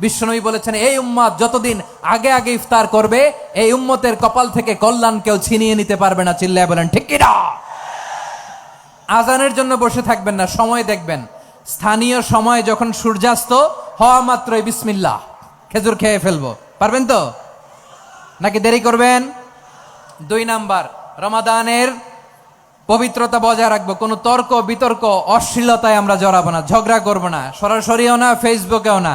বিশ্বনবী বলেছেন, এই উম্মত যতদিন আগে আগে ইফতার করবে, এই উম্মতের কপাল থেকে কল্যাণ কেউ ছিনিয়ে নিতে পারবে না। চিল্লায় বলেন, ঠিক কিনা? আজানের জন্য বসে থাকবেন না, সময় দেখবেন। স্থানীয় সময় যখন সূর্যাস্ত, হওয়া মাত্রই বিসমিল্লাহ, খেজুর খেয়ে ফেলব। পারবেন তো? নাকি দেরি করবেন? দুই নাম্বার, রমাদানের পবিত্রতা বজায় রাখব। কোনো তর্ক বিতর্ক, অশ্লীলতায় আমরা জড়াবো না, ঝগড়া করব না, সরাসরিও না, ফেসবুকেও না।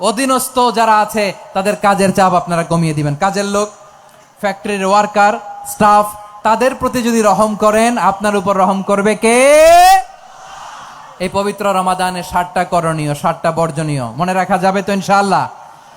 অধীনস্থ যারা আছে, তাদের কাজের চাপ আপনারা কমিয়ে দিবেন। কাজের লোক ফ্যাক্টরির ওয়ার্কার স্টাফ তাদের প্রতি যদি রহম করেন, আপনার উপর রহম করবে কে? এই পবিত্র রমাদানে ষাটটা করণীয় ষাটটা বর্জনীয়। মনে রাখা যাবে তো ইনশাআল্লাহ?